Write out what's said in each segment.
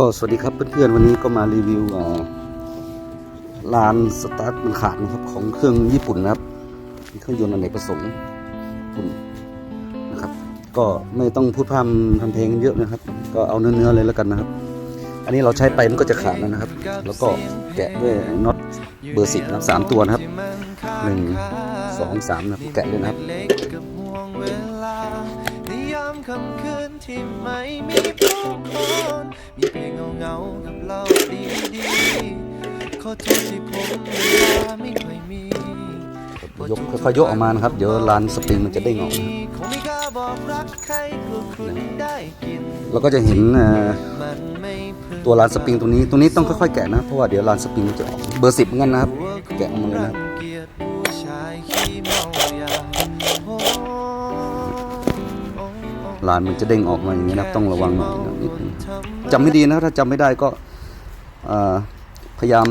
ก็สวัสดีครับเพื่อนๆวันนี้ก็มารีวิวลานสตาร์ทมันขาดนะครับของเครื่องญี่ปุ่นนะครับเครื่องยนต์อเนกประสงค์ญี่ปุ่นนะครับ ก็ไม่ต้องพูดพร่ำทำเพลงเยอะนะครับ ก็เอาเนื้อๆเลยแล้วกันนะครับ อันนี้เราใช้ไปมันก็จะขาดแล้วนะครับ แล้วก็แกะด้วยน็อตเบอร์สิบนับสามตัวนะครับหนึ่งสองสามนะแกะเลยนะครับ เล็กกับห่วงเวลาในยามค่ำคืนที่ไม่มีผู้คนมีเพลงเงาๆกับเราดีๆขอโทษที่ผมเวลาไม่ค่อยมียกค่อยๆยกออกมานะครับ เดี๋ยวลานสปริงมันจะเด้งออกนะครับคงไม่กล้าบอกรักใครกลัวคุณได้กินเราก็จะเห็นอ่ามันไม่พึงตัวลานสปริงตรงนี้ตรงนี้ต้องค่อยๆแกะนะ เพราะว่าเดี๋ยวลานสปริงมันจะออกเบอร์สิบเหมือนกันนะครับ แกะออกมาเลยนะครับ ลานมันจะเด้งออกมาอย่างนี้นะครับต้องระวังหน่อยนะนิดนึงจำไม่ดีนะถ้าจำไม่ได้ก็เอ่อพยายาม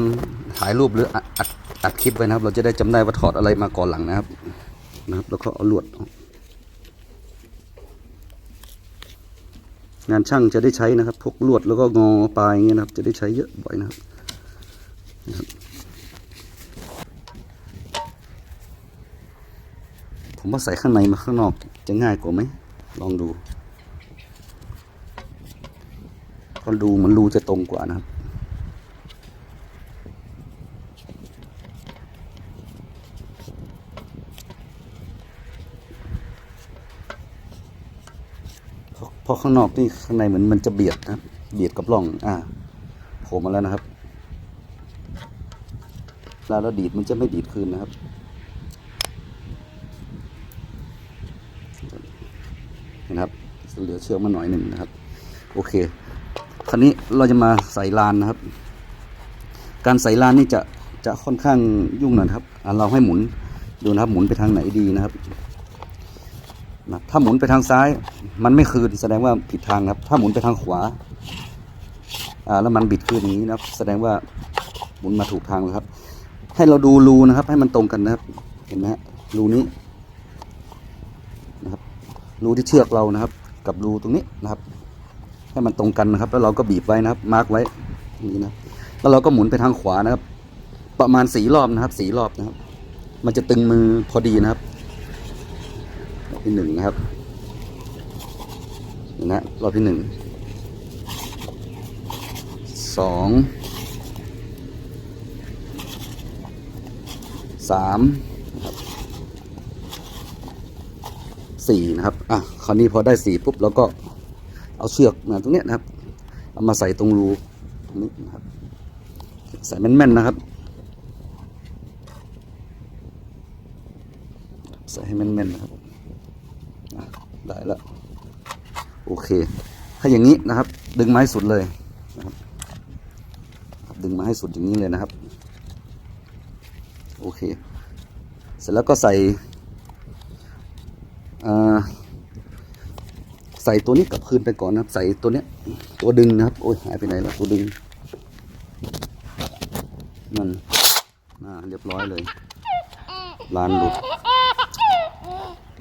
ถ่ายรูปหรืออัดอัดอัดคลิปไว้นะครับ เราจะได้จำได้ว่าถอดอะไรมาก่อนหลังนะครับนะครับ แล้วก็เอาลวดออกงานช่างจะได้ใช้นะครับพวกลวดแล้วก็งอปลายอย่างเงี้ยนะครับ จะได้ใช้เยอะบ่อยนะครับผมว่าใส่ข้างในมาข้างนอกจะง่ายกว่าไหม ลองดูก็ดูมันรูจะตรงกว่านะครับพราะเพราะข้างนอกนี่ข้างในเหมือนมันจะเบียดนะเบียดกับร่อง อ่าโผล่มาแล้วนะครับแล้วเราดีดมันจะไม่ดีดคืนนะครับ นะครับ เหลือเชือกมาหน่อยหนึ่งนะครับ โอเคคราวนี้เราจะมาใส่ลานนะครับ การใส่ลานนี่จะจะค่อนข้างยุ่งหน่อยครับเราให้หมุนดูนะครับหมุนไปทางไหนดีนะครับนะถ้าหมุนไปทางซ้าย มันไม่คืนแสดงว่าผิดทางครับ ถ้าหมุนไปทางขวาอ่าแล้วมันบิดคืนอย่างนี้นะครับ แสดงว่าหมุนมาถูกทางแล้วครับ ให้เราดูรูนะครับ ให้มันตรงกันนะครับ เห็นไหมรูนี้นะครับรูที่เชือกเรานะครับ กับรูตรงนี้นะครับ ให้มันตรงกันนะครับ แล้วเราก็บีบไว้นะครับ มาร์กไว้นี้นะแล้วเราก็หมุนไปทางขวานะครับ ประมาณสีรอบนะครับสีรอบนะครับ มันจะตึงมือพอดีนะครับรอบที่หนึ่งนะครับนี่นะรอบที่หนึ่งสองสาม สี่นะครับ อะ คราวนี้พอได้สี่ปุ๊บเราก็เอาเชือกนะตรงเนี้ยนะครับ เอามาใส่ตรงรูตรงนี้นะครับ ใส่แม่นๆนะครับ ใส่ให้แม่นๆนะครับได้แล้ว โอเค ถ้าอย่างนี้นะครับ ดึงไม้สุดเลยนะครับ ดึงมาให้สุดอย่างนี้เลยนะครับ โอเค เสร็จแล้วก็ใส่ ใส่ตัวนี้กับคืนไปก่อนนะครับ ใส่ตัวเนี้ย ตัวดึงนะครับ โอ้ยหายไปไหนแล้วตัวดึง มันอ่าเรียบร้อยเลยลานหลุด